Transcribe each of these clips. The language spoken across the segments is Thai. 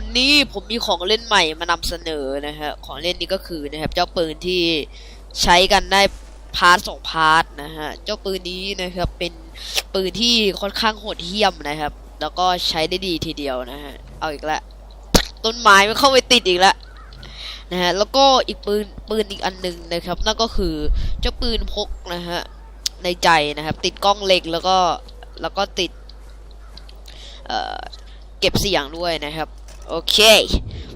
วันนี้ผมมีของเล่นใหม่มานำเสนอนะฮะของเล่นนี้ก็คือนะครับ เจ้าปืนที่ใช้กันได้พาร์ทสองพาร์ทนะฮะเจ้าปืนนี้นะครับเป็นปืนที่ค่อนข้างโหดเหี้ยมนะครับ แล้วก็ใช้ได้ดีทีเดียวนะฮะเอาอีกแล้วต้นไม้ไมันเข้าไปติดอีกแล้วนะฮะแล้วก็อีกปืนปืนอีกอันหนึงนะครับ นั่นก็คือเจ้าปืนพกนะฮะในใจนะครับ ติดกล้องเล็กแล้วก็แล้วก็ติดเก็บเสียงด้วยนะครับ โอเค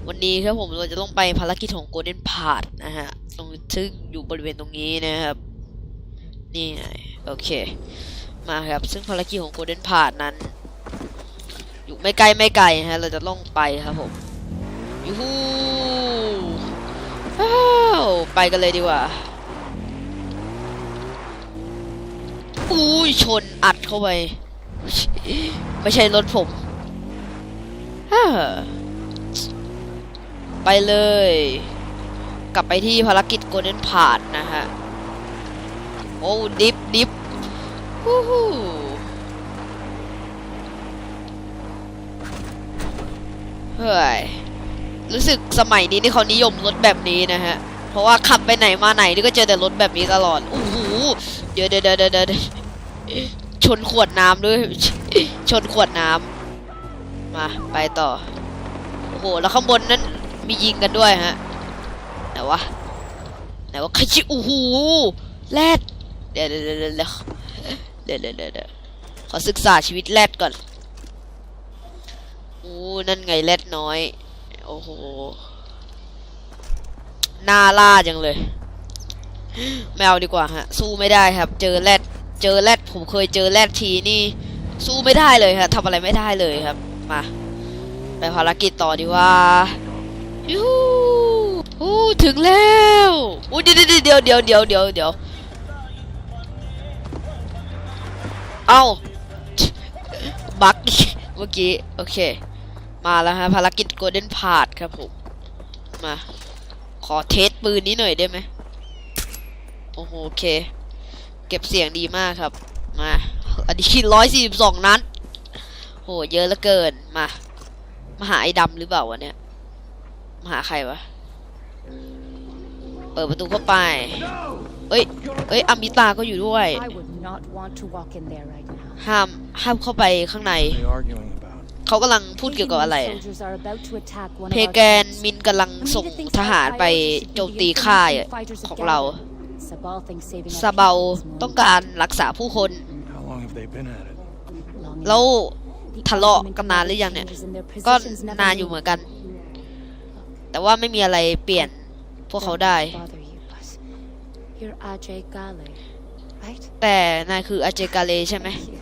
วันนี้ครับผมเราจะต้องไปภารกิจของ Golden p a t นะฮะ ตรงซึ่งอยู่บริเวณตรงนี้นะครับ นี่โอเค มาครับ ซึ่งภารกิจของ Golden p a t นั้น อยู่ไม่ไกลไม่ไกลฮะ เราจะต้องไปครับผมยูฮูไปกันเลยดีกว่า อุ้ยชนอัดเข้าไป ไม่ใช่รถผมฮ่า ไปเลย กลับไปที่ภารกิจโกลเด้นพาดนะฮะ โอ้ดิฟดิฟฮู้ฮู้เฮ้ย รู้สึกสมัยนี้นี่เขานิยมรถแบบนี้นะฮะ เพราะว่าขับไปไหนมาไหนนี่ก็เจอแต่รถแบบนี้ตลอดโอ้โหเดี๋ยวเดี๋ยวเดี๋ยวเดเดชนขวดน้ำด้วย ชนขวดน้ำมา ไปต่อ โอ้โห แล้วข้างบนนั้น มียิงกันด้วยฮะไหนวะไหนวะใครชิโอ้โหแรดเดี๋ยวเดี๋ยวเดี๋ยวเดี๋ยวเดี๋ยวเดี๋ยวขอศึกษาชีวิตแรดก่อนโอ้นั่นไงแรดน้อย โอ้โหน่าล่าจังเลยไม่เอาดีกว่าฮะ สู้ไม่ได้ครับ เจอแรดเจอแรดผมเคยเจอแรดทีนี่ สู้ไม่ได้เลยครับทำอะไรไม่ได้เลยครับ มา ไปภารกิจต่อดีว่า ยูฮูอู้ถึงแล้วโอ้เดี๋ยวเดี๋ยวเดี๋ยวเดี๋ยวเดี๋ยวเดี๋ยวเอ้าบักเมื่อกี้โอเค มาแล้วฮะภารกิจ Golden p a t ครับผมมา ขอเทสปืนนี้หน่อยได้ไหมโอ้โหโอเค เก็บเสียงดีมากครับ มาอันนี้ร้อยสี่สิบสองนัดโหเยอะเหลือเกินมามาหาไอ้ดำหรือเปล่าวะเนี่ย หาใครวะ เปิดประตูเข้าไป เอ้ย เอ้ยอมิตาก็อยู่ด้วย I would not want to walk in there right now. ห้าม ห้ามเข้าไปข้างใน What are they arguing about? เขากำลังพูดเกี่ยวกับอะไร Pagan soldiers are about to attack one เพ of our แกน camps. มินกำลังส่งทหารไปโจมตีค่ายของเรา Sabal thinks saving our ซาเบา people is more ต้องการรักษาผู้คน How long have they been at it? long แล้ว The ทะเลาะ argument กันนานหรือยังเนี่ย changes in their ก็ positions never นานอยู่ move. เหมือนกัน แต่ว่าไม่มีอะไรเปลี่ยนพวกเขาได้ Don't bother you, but You're Ajay Gale, right? แต่นายคืออาเจกาเลใช่ไหม Thank you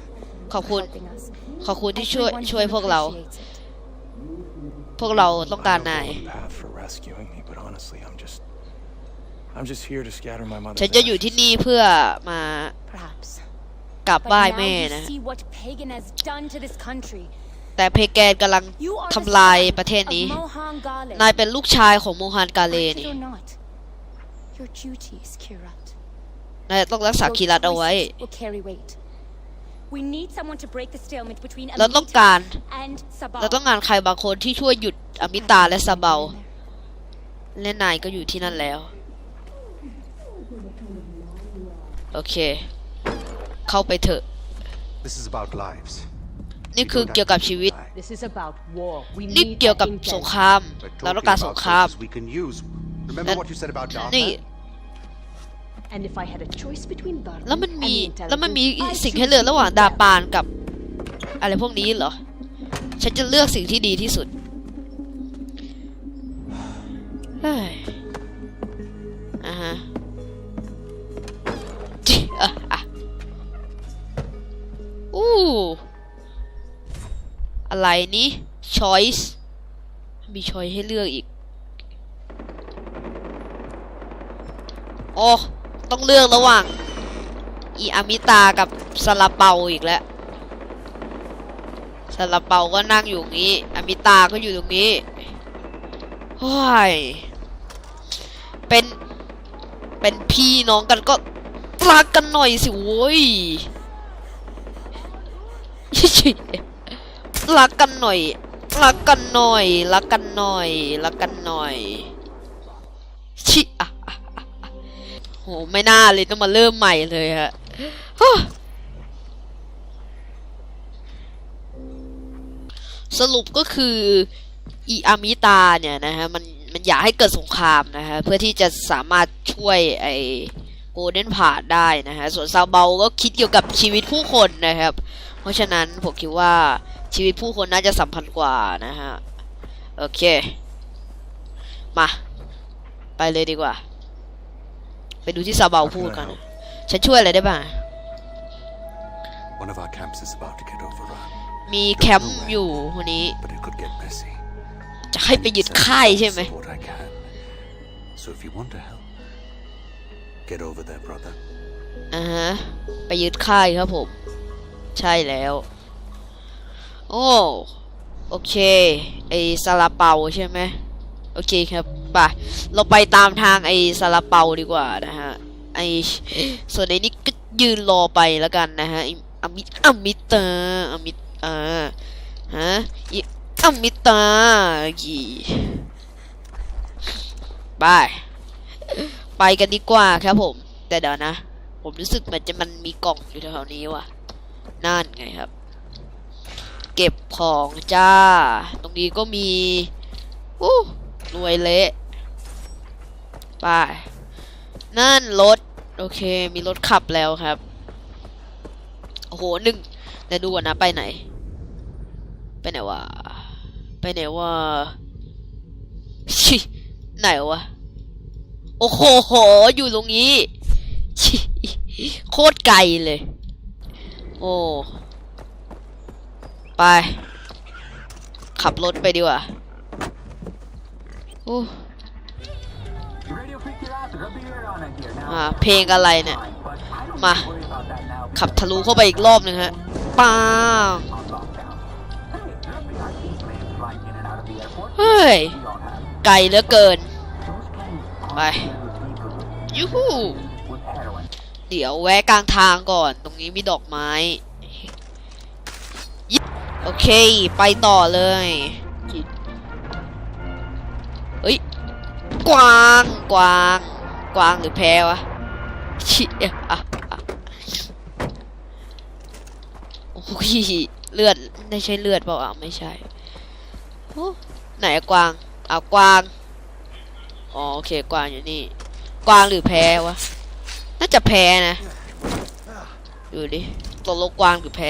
ขอบคุณ for helping us. ขอบคุณที่ช่วย Everyone ช่วย here พวกเรา appreciates it. พวกเราต้องการ I don't นาย know the path for rescuing me, but honestly, I'm just, I'm just here to scatter my mother's ฉันจะอยู่ที่ ashes. นี่เพื่อมา Perhaps. กราบ But ไหว้ now แม่ you นะ see what Pagan has done to this country. แต่เพแกนกำลัง You are the ทำลาย son ประเทศ of นี้ Mohan Gale. นายเป็นลูกชายของโมฮันกาเล Like it นี่ or not, your duty is Kirat. นายต้องรักษา Your คีรัตเอาไว้ choices will carry weight. We need someone to break the stalemate between เราต้องการ Amrita and Sabal. เราต้องการใครบางคนที่ช่วยหยุดอมิตาและซาเบา และนายก็อยู่ที่นั่นแล้ว โอเค เข้าไปเถอะ This is about lives. นี่คือเกี่ยวกับชีวิต Die. This is about war. We นี่ need เกี่ยวกับ intel. สงคราม We're เราต้อง talking การสง about คราม sources we can use. Remember That- what you said about นี่ Dartmouth? And if I had a choice between Dartmouth แล้วมันมี and the แล้วมันมี intelligence, I สิ่ง choose ให้เลือกระหว่าง the ดา intel. ปานกับ อะไรพวกนี้เหรอ ฉันจะเลือกสิ่งที่ดีที่สุด อะไรนี้ choice มี choice ให้เลือกอีกโอ้ต้องเลือกระหว่างอีอามิตากับซาลาเปาอีกแล้วซาลาเปาก็นั่งอยู่ตรงนี้อามิตาก็อยู่ตรงนี้โอ้ยเป็นเป็นพี่น้องกันก็รักกันหน่อยสิโว้ย รักกันหน่อย รักกันหน่อย รักกันหน่อย รักกันหน่อย ชิอะโห ไม่น่าเลยต้องมาเริ่มใหม่เลยฮะสรุปก็คืออีอามิตาเนี่ยนะฮะมันมันอยากให้เกิดสงครามนะฮะเพื่อที่จะสามารถช่วยไอโกลเด้นพาดได้นะฮะส่วนซาเบาก็คิดเกี่ยวกับชีวิตผู้คนนะครับ เพราะฉะนั้นผมคิดว่า ชีวิตผู้คนน่าจะสำคัญกว่านะฮะ โอเค มา ไปเลยดีกว่า ไปดูที่ซาเบาพูดกัน ฉันช่วยอะไรได้บ้าง One of our camps is about to get overrun, มีแคมป์อยู่คนนี้ but it could get messy. จะให้ไปยึดค่ายใช่ไหม Support I can. So if you want to help, get over there, brother. อ่าฮะ ไปยึดค่ายครับผม ใช่แล้ว โอ้โอเค ไอซาลาเปาใช่ไหมโอเคครับไปเราไปตามทางไอซาลาเปาดีกว่านะฮะไอส่วนไอนี้ก็ยืนรอไปแล้วกันนะฮะอ้อมิอามิตาอามิตาฮะอีอมิตาอีไปไปกันดีกว่าครับผม แต่เดี๋ยวนะ ผมรู้สึกเหมือนจะมันมีกล่องอยู่แถวๆนี้ว่ะนั่นไงครับ เก็บของจ้า ตรงนี้ก็มีอู้รวยเละไปนั่นรถ โอเค มีรถขับแล้วครับ โอ้โหหนึ่งเดี๋ยวดูก่อนนะ ไปไหน ไปไหนวะ ไปไหนวะชิไหนวะ โอ้โหโห อยู่ตรงนี้ โคตรไกลเลย โอ้ ไป ขับรถไปดีกว่าโอ้อ่าเพลงอะไรเนี่ย มา ขับทะลุเข้าไปอีกรอบหนึ่งฮะป้างเฮ้ย ไกลเหลือเกิน ไปยูฮูเดี๋ยวแวะกลางทางก่อน ตรงนี้มีดอกไม้ โอเค ไปต่อเลย เฮ้ย กวาง กวาง กวางหรือแพวะชิอะอะอะโอ้ยเลือดไม่ใช่เลือดเปล่าอะไม่ใช่ไหนกวางอะกวางอ๋อโอเคกวางอยู่นี่ กวางหรือแพวะ น่าจะแพ้นะ ดูดิตกลงกวางหรือแพ้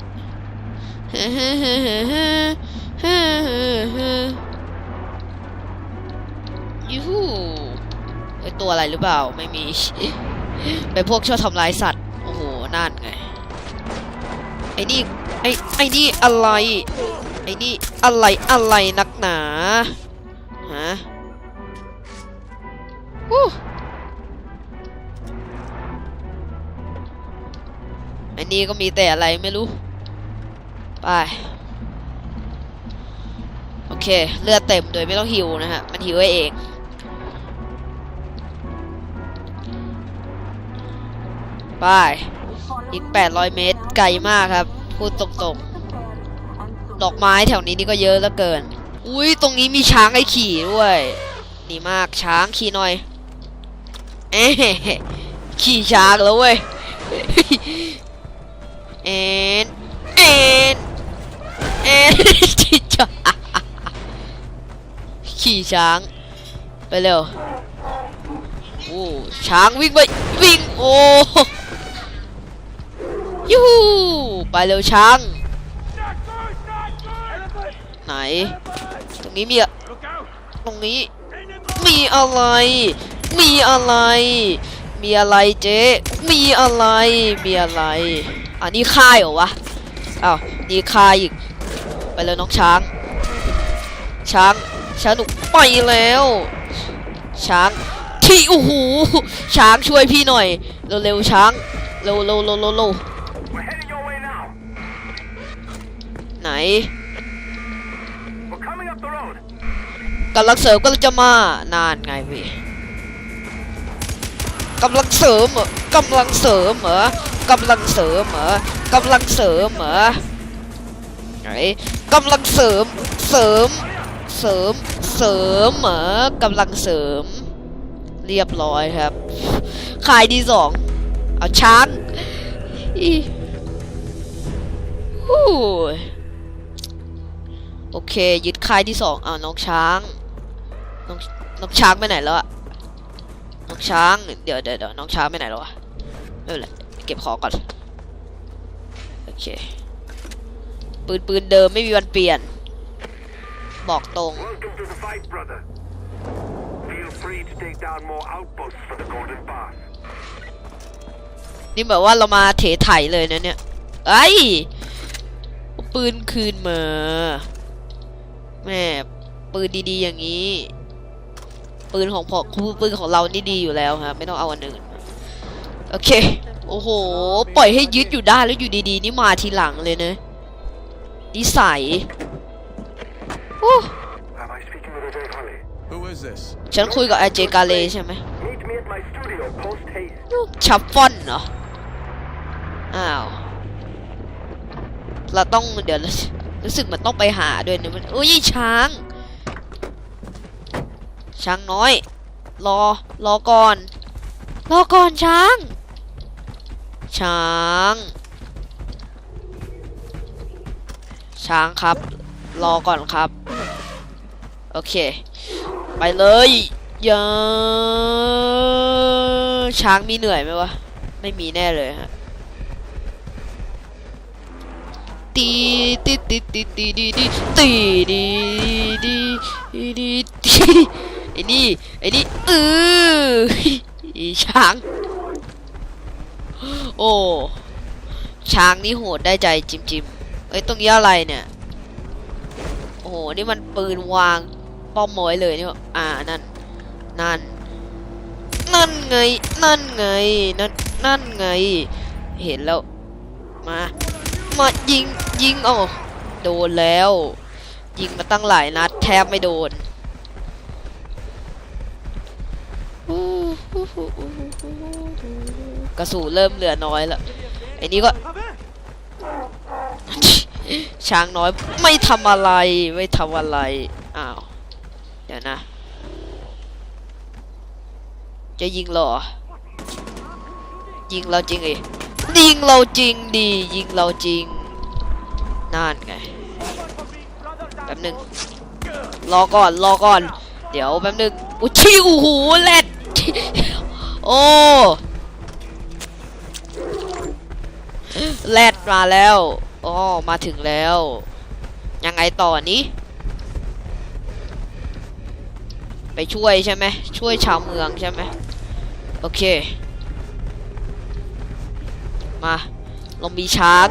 ยูฮูไอตัวอะไรหรือเปล่า ไม่มี เป็นพวกชอบทำร้ายสัตว์ โอ้โห นั่นไง ไอ้นี่ ไอ้ ไอ้นี่อะไร ไอ้นี่อะไรอะไรนักหนา ฮะฮู้ไอันนี้ก็มีแต่อะไรไม่รู้ ไป โอเค เลือดเต็มโดยไม่ต้องหิวนะฮะ มันหิวไว้เองไปอีก 800 เมตร ไกลมากครับ พูดตรงๆ ดอกไม้แถวนี้นี่ก็เยอะเหลือเกิน อุ้ยตรงนี้มีช้างให้ขี่ด้วยดีมากช้างขี่หน่อย เอ๊ะขี่ช้างแล้วเว้ย เอ็นเอ็น เอ็นขี่ช้างขี่ช้างไปเร็วโอ้ช้างวิ่งไปวิ่งโอ้ยูหูไปเร็วช้างไหน ตรงนี้มีอะตรงนี้ มีอะไร มีอะไร มีอะไรเจ๊มีอะไร มีอะไร อันนี้ค่ายเหรอวะอ้าวนี่ค่ายอีก ไปเลยน้องช้าง ช้างช้างหนุกไปแล้ว ช้างที่โอ้โหช้างช่วยพี่หน่อยเร็วๆช้างเร็วๆเร็วๆเร็วเร็วไหนกำลังเสริมกำลังจะมานานไงพี่กำลังเสริมเหรอกำลังเสริมเหรอกำลังเสริมเหรอกำลังเสริมเหรอไหน กำลังเสริม เสริม เสริม เสริมเหรอกำลังเสริม เรียบร้อยครับ ขายดีสองเอาช้างอีฮู้โอเค ยึดค่ายที่สองเอาน้องช้างน้องน้องช้างไปไหนแล้วอะน้องช้าง เดี๋ยวเดี๋ยวเดี๋ยวน้องช้างไปไหนแล้ววะไม่เป็นไรเก็บของก่อน โอเค ปืนปืนเดิมไม่มีวันเปลี่ยน บอกตรง Welcome to the fight, brother. Feel free to take down more outposts for the Golden Pass. นี่แบบว่าเรามาเถไถเลยนะเนี่ยไอ้ยเอาปืนคืนมาแม่ปืนดีๆอย่างนี้ ปืนของพอปืนของเรานี่ดีอยู่แล้วครับไม่ต้องเอาอันอื่นโอเค โอ้โห ปล่อยให้ยึดอยู่ได้แล้วอยู่ดีๆ นี่มาทีหลังเลยนะ นิสัยโอ้ Am I speaking with Ajay Holly? Who is this? ฉันคุยกับไอเจกาเลใช่ไหม Meet me at my studio post haste. ชัฟฟอนเหรอ อ้าว เราต้องเดี๋ยวรู้สึกมันต้องไปหาด้วยนะมันอุ้ยช้าง ช้างน้อย รอ รอก่อน รอก่อนช้าง ช้าง ช้างครับ รอก่อนครับ โอเค ไปเลยย่าช้างมีเหนื่อยไหมวะ ไม่มีแน่เลยฮะตีตีตีตีตีดีดีตีดีดีดีดีดีไอ้นี่ไอ้นี่เอออีช้าง โอ้ช้างนี่โหดได้ใจจิมจิม เอ้ยตรงนี้อะไรเนี่ย โอ้โห นี่มันปืนวางป้อมมอยเลยนี่หว่าอ่า นั่น นั่น นั่นไง นั่นไง นั่น นั่นไง เห็นแล้ว มา มายิง ยิงเอโดนแล้ว ยิงมาตั้งหลายนัดแทบไม่โดนกระสุนเริ่มเหลือน้อยแล้วไอ้นี่ก็ ช้างน้อยไม่ทำอะไร ไม่ทำอะไร อ้าว เดี๋ยวนะ จะยิงเหรอ ยิงเราจริงดิยิงเราจริงดี ยิงเราจริง นั่นไง แป๊บหนึง รอก่อน รอก่อน เดี๋ยวแป๊บหนึงอุ้ยชิวหูแลดโอ้แลดมาแล้ว อ๋อมาถึงแล้ว ยังไงต่อนี้ ไปช่วยใช่ไหมช่วยชาวเมืองใช่ไหมโอเค มาเรามีช้าง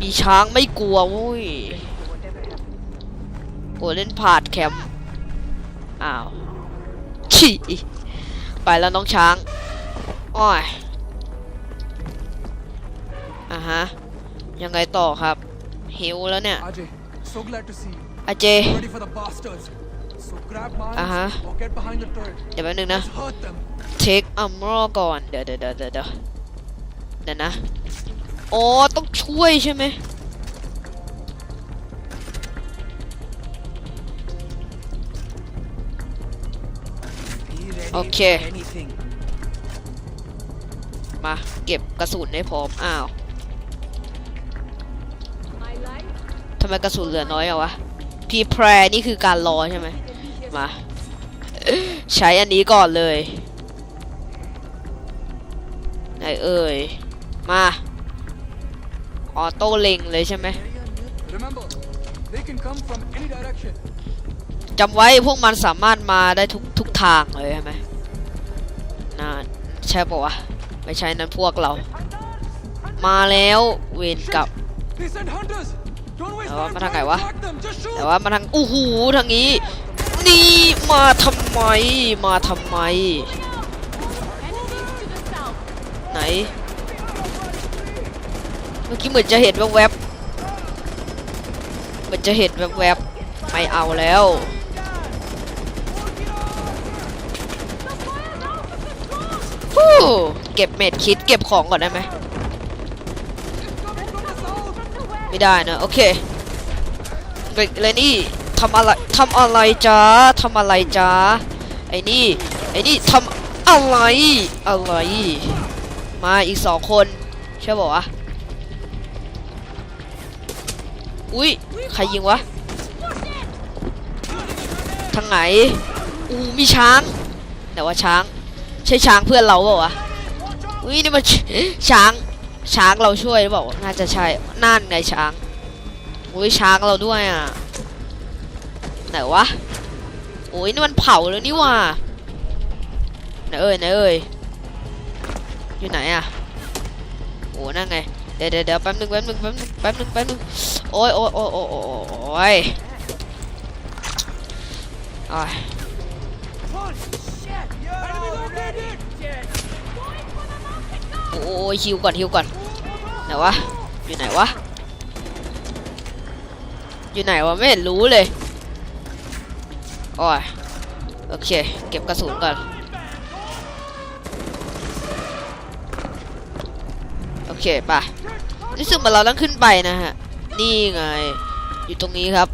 มีช้างไม่กลัววุ้ยโอ้เล่นพาดแคมป์อ้าวฉี่ไปแล้วน้องช้างอ้อยอะฮะ ยังไงต่อครับหิวแล้วเนี่ย Ajay, so glad to see you. อาเจ Ready for the bastards. So grab mines Uh-huh. or get behind the turret. เดี๋ยวแป๊บนึงนะ Let's hurt them. เทคอัมรอก่อนเดี๋ยวเดี๋ยวเดี๋ยวเดี๋ยวเดี๋ยวเดี๋ยวนะอ๋อต้องช่วยใช่ไหมโอเค มาเก็บกระสุนให้พร้อม อ้าวำไมกระสุนเหลือน้อยอะวะพีแพรนี่คือการรอใช่ไหมมาใช้อันนี้ก่อนเลยไหนเอ่ยมาออโต้เล็งเลยใช่ไหมจำไว้พวกมันสามารถมาได้ทุกทุกทางเลยใช่ไหมน่าใช่ปะวะไม่ใช่นั้นพวกเรา มาแล้วเวนกับ They sent hunters. Don't waste Ờ, time mà trying thằng này to quá. track them. Just shoot. แต่ว่ามาทางอู้หูทางนี้ นี่มาทำไมมาทำไม ไหน เมื่อกี้เหมือนจะเห็นแวบๆเหมือนจะเห็นแวบๆไม่เอาแล้วฟู้เก็บเม็ดคิดเก็บของก่อนได้ไหม ไม่ได้นะ โอเคเบรกเลยนี่ทำอะไรทำอะไรจ้าทำอะไรจ้าไอ้นี่ไอ้นี่ทำอะไรอะไร มาอีกสองคนใช่บอกวะอุ้ยใครยิงวะทางไหนอู้มีช้างแต่ว่าช้าง ใช่ช้างเพื่อนเราเปล่าวะอุ้ยนี่มันช้าง ช้างเราช่วยหรือเปล่าน่าจะใช่นั่นไงช้างอุ้ยช้างเราด้วยอะไหนวะโอ้ยนี่มันเผาแล้วนี่ว่ะไหนเอ่ยไหนเอ่ยอยู่ไหนอะโอ้นั่นไงเดี๋ยวเดี๋ยวเดี๋ยวแป๊บนึงแป๊บนึงแป๊บนึงแป๊บนึงแป๊บนึงโอ้ยโอ้ยโอ้ยโอ้ยโอ้ยโอ้ย โอ้ยฮิวก่อนฮิวก่อนไหนวะอยู่ไหนวะอยู่ไหนวะไม่เห็นรู้เลยโอ้ยโอเค เก็บกระสุนก่อน โอเคไปรู้สึกเหมือนเราต้องขึ้นไปนะฮะ นี่ไง อยู่ตรงนี้ครับ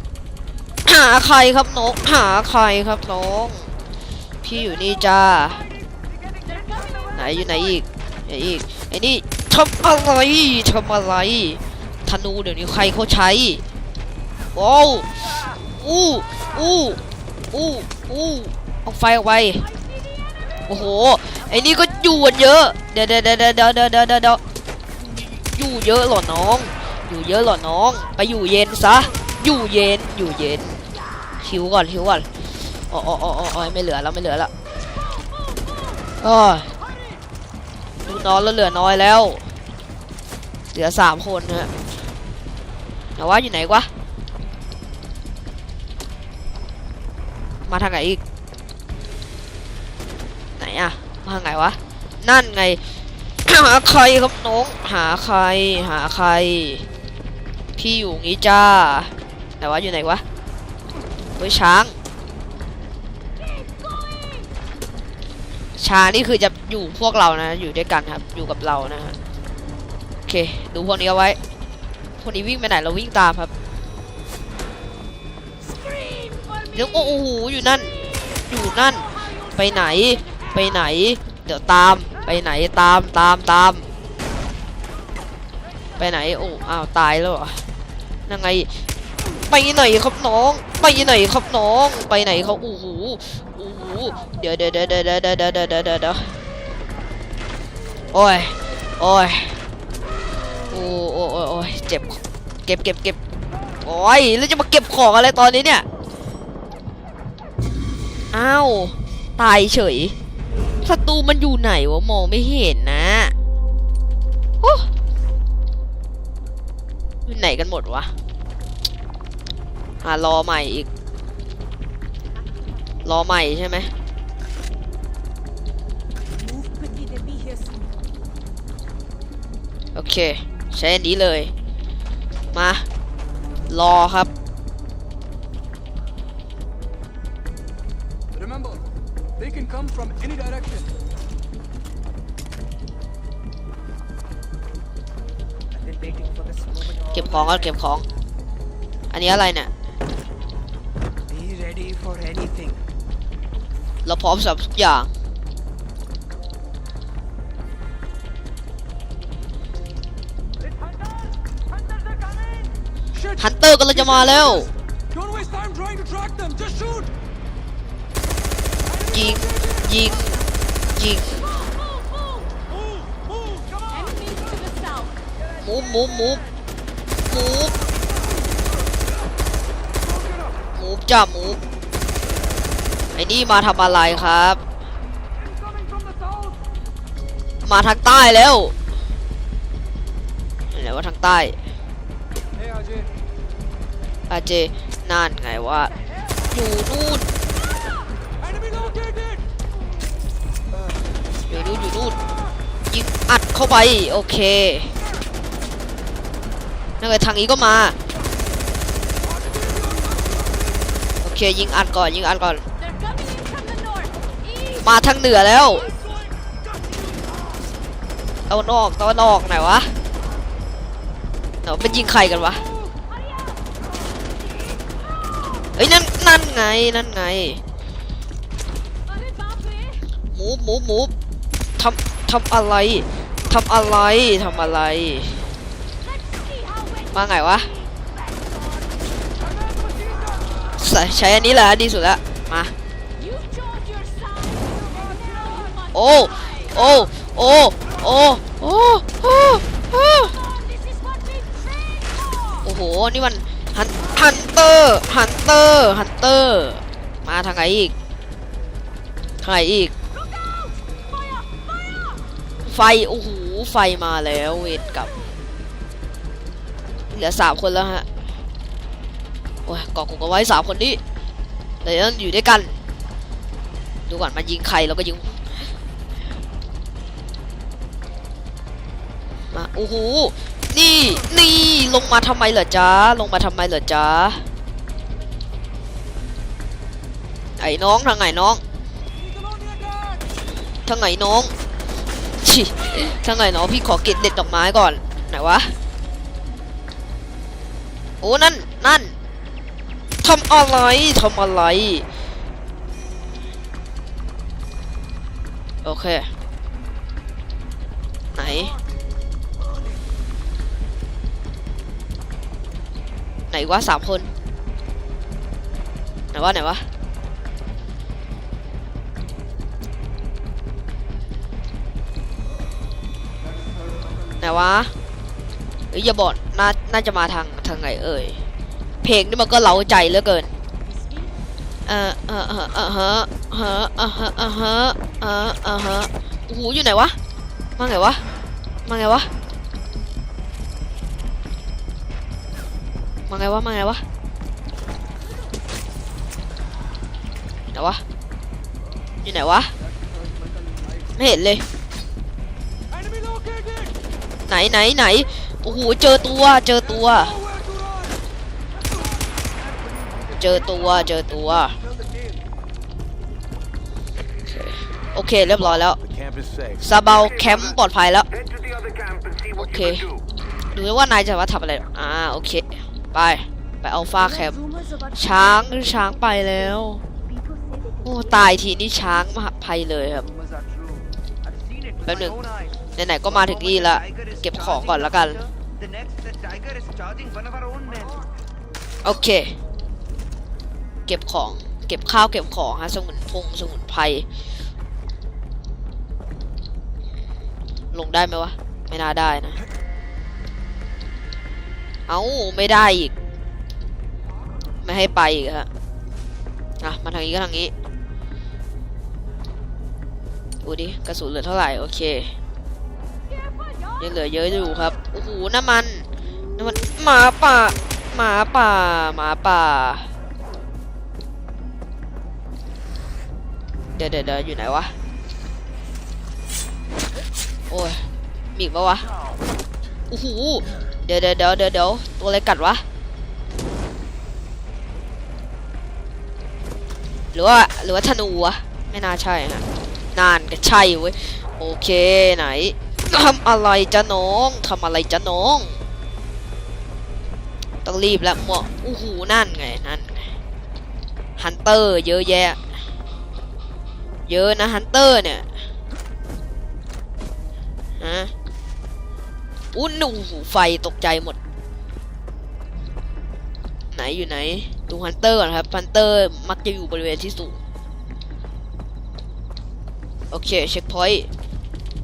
หาใครครับน้องหาใครครับน้อง พี่อยู่นี่จ้า ไหนอยู่ไหนอีก ไอ้อีไอนี่ทำอะไรทำอะไรธนูเดี๋ยวนี้ใครเขาใช้ว้าวอู้อู้อู้อู้เอาไฟออกไปโอ้โหไอ้นี่ก็อยู่เยอะเดะเดวเดี๋ยวเดี๋ยวเดี๋เดี๋เดี๋อยู่เยอะหรอน้อง อยู่เยอะหรอน้อง ไปอยู่เย็นซะอยู่เย็นอยู่เย็นคิวก่อนคิวก่อนอ๋ออ๋ออ๋อไม่เหลือแล้วไม่เหลือแล้วอ๋อ น้องแล้วเหลือน้อยแล้ว เหลือสามคนนะฮะแต่ว่าอยู่ไหนวะ มาทางไหนอีก ไหนอะมาทางไหนวะ นั่นไง หาใครครับน้อง หาใคร หาใครพี่อยู่งี้จ้า แต่ว่าอยู่ไหนวะ เฮ้ยช้าง ช้างนี่คือจะอยู่พวกเรานะ อยู่ด้วยกันครับ อยู่กับเรานะฮะโอเค ดูพวกนี้เอาไว้ พวกนี้วิ่งไปไหนเราวิ่งตามครับเดี๋ยวโอ้โหอยู่นั่น อยู่นั่น ไปไหน ไปไหน เดี๋ยวตาม ไปไหนตามตามตาม ไปไหน โอ้ อ้าวตายแล้วเหรอยังไง ไปไหนครับน้อง ไปไหนครับน้อง ไปไหนเขาโอ้โหโอ้โห เดี๋ยวเดี๋ยวเดี๋ยวเดี๋ยวเดี๋ยวเดี๋ยวเดี๋ยวโอ้ยโอ้ยโอ้ยโอ้ยเจ็บเก็บเก็บเก็บโอ้ยแล้วจะมาเก็บของอะไรตอนนี้เนี่ยอ้าวตายเฉยศัตรูมันอยู่ไหนวะมองไม่เห็นนะโอ้ยไหนกันหมดวะอ่ารอใหม่อีก รอใหม่ใช่ไหมโอเค ใช้อันนี้เลย มา รอครับ Remember, they can come from any direction. เก็บของก่อนเก็บของ อันนี้อะไรเนี่ย Be ready for anything. เราพร้อมสำหรับทุกอย่าง ฮันเตอร์กำลังจะมาแล้วยิงยิงยิงมูฟมูฟมูฟมูฟมูฟจ้ามูฟ ไอ้นี่มาทำอะไรครับ มาทางใต้แล้วไหนว่าทางใต้อาเจนานไงวะอยู่นู่นอยู่นู่นอยู่นู่นยิงอัดเข้าไป โอเคนั่นไงทางนี้ก็มา โอเค ยิงอัดก่อน ยิงอัดก่อน มาทางเหนือแล้วตะวันออกตะวันออกไหนวะเดี๋ยวเป็นยิงใครกันวะเอ้ยนั่นนั่นไงนั่นไงหมูหมูหมูทำทำอะไรทำอะไรทำอะไร มาไงวะใส่ใช้อันนี้แหละดีสุดแล้ว อ้โอ้โอ้โอ้โอ้โอ้โอ้โอ้โห นี่มันฮันฮันเตอร์ฮันเตอร์ฮันเตอร์ มาทางไหนอีกทางไหนอีก ไฟ โอ้โห ไฟมาแล้วเวทกับ เหลือสามคนแล้วฮะ โอ้ยกาะกลุ่มกันไว้สามคนนี้เดี๋ยวองอยู่ด้วยกัน ดูก่อนมันยิงใครแล้วก็ยิง โอ้โหนี่นี่ลงมาทำไมเหรอจ๊ะลงมาทำไมเหรอจ๊ะไอ้น้องทางไหนน้องทางไหนน้องชิทางไหนน้องพี่ขอเก็บเด็ดดอกไม้ก่อนไหนวะโอ้นั่นนั่นทำอะไรทำอะไรโอเคไหน ไหนวะสามคน ไหนวะไหนวะไหนวะเอ้ยอย่าบอกน่าน่าจะมาทางทางไหนเอ่ยเพลงนี่มันก็เล้าใจเหลือเกินเออเออเออเออฮะฮะอะฮะอะฮะอะอะฮะโอ้โหอยู่ไหนวะมาไงวะมาไงวะ มาไงวะ มาไงวะไหนวะ อยู่ไหนวะ ไม่เห็นเลย ไหนไหนไหน โอ้โห เจอตัว เจอตัว เจอตัว เจอตัว โอเค เรียบร้อยแล้วซาเบาแคมป์ปลอดภัยแล้ว Head to the other camp and see what Okay. you can do. ดูว่านายจะว่าทำอะไร อ่า โอเค ไป ไปอัลฟาแคมป์ช้างช้างไปแล้ว โอ้ตายทีนี่ช้างมหาภัยเลยครับแป๊บหนึ่งไหนๆก็มาถึงนี่ละเก็บของก่อนแล้วกัน โอเค เก็บของ เก็บข้าวเก็บของฮะสมุนพงสมุนไพรลงได้ไหมวะ ไม่น่าได้นะ เอาไม่ได้อีก ไม่ให้ไปอีกฮะอะมาทางนี้ก็ทางนี้ดูดิกระสุนเหลือเท่าไหร่โอเคยังเหลือเยอะอยู่ครับโอ้โหน้ำมันน้ำมันหมาป่าหมาป่าหมาป่าเดี๋ยวเดี๋ยวเดะอยู่ไหนวะโอ้ยมีอีกปะวะโอ้โห ดี๋ยวเดี๋ยวเดี๋ยวเดี๋ยวเดี๋ยวตัวอะไรกัดวะ หรือว่าหรือว่าธนูวะไม่น่าใช่ฮะนานก็ใช่เว้ยโอเคไหนทำอะไรจ๊ะน้องทำอะไรจ๊ะน้อง ต้องรีบแล้วหมออู้หูนั่นไงนั่นไงฮันเตอร์เยอะแยะ เยอะนะฮันเตอร์เนี่ยฮะ อู้หนูหูไฟตกใจหมด ไหนอยู่ไหนดูฮันเตอร์ก่อนครับฮันเตอร์มักจะอยู่บริเวณที่สูง โอเค เช็คพอยต์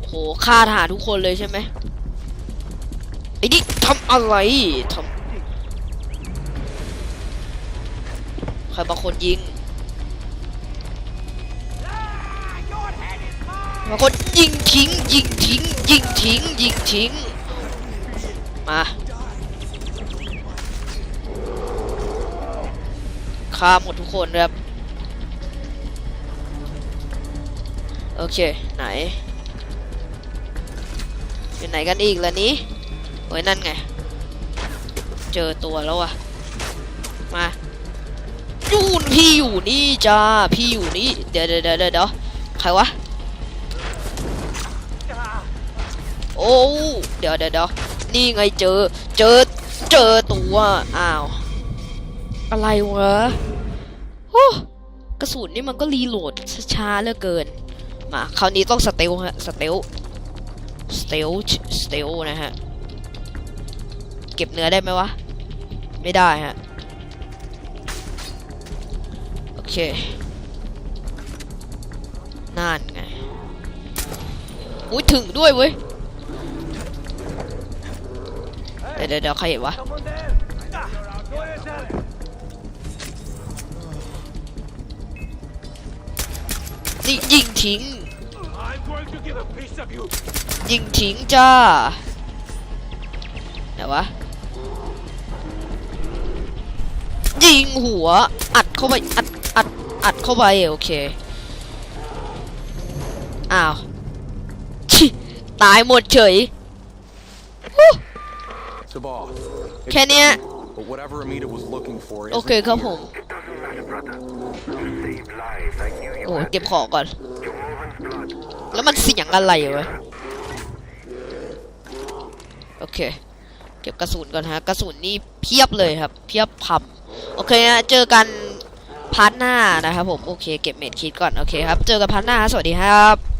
โหฆ่าทหารทุกคนเลยใช่ไหมไอ้นี่ทำอะไรทำใครบางคนยิงบางคนยิงทิ้งยิงทิ้งยิงทิ้งยิงทิ้ง มาฆ่าหมดทุกคนครับ โอเค ไหน อยู่ไหนกันอีกล่ะนี้โอ้ยนั่นไง เจอตัวแล้วอะมายูนพี่อยู่นี่จ้า พี่อยู่นี่ เดี๋ยวเดี๋ยวเดี๋ยวเดี๋ยวใครวะ โอ้ เดี๋ยวเดี๋ยวเดี๋ยว นี่ไงเจอ เจอ เจอตัวอ้าว อะไรวะโอ้กระสุนนี่มันก็รีโหลดช้าเหลือเกิน มาคราวนี้ต้องสเตลฮะ สเตล สเตล สเตลนะฮะ เก็บเนื้อได้ไหมวะ ไม่ได้ฮะ โอเคนั่นไงอุ้ยถึงด้วยเว้ย เดี๋ยวเดี๋ยวเดี๋ยวใครเห็นวะนี่ยิงทิ้ง ยิงทิ้งจ้าไหนวะ ยิงหัว อัดเข้าไป อัด อัด อัดเข้าไป โอเค อ้าว ตายหมดเฉย Sabal. it's Can you- done, But whatever Amita was looking for โอ isn't เคครับ here. ผม It doesn't matter, brother. You saved lives. I knew you โอ้ had เก็บของก่อน your woman's blood. แล้วมันเสียงอะไรวะโอเค เก็บกระสุนก่อนฮะ กระสุนนี่เพียบเลยครับ เพียบพับ โอเคนะเจอกันพาร์ทหน้านะครับผม โอเค เก็บเม็ดคิดก่อน โอเคครับ เจอกันพาร์ทหน้าฮะสวัสดีครับ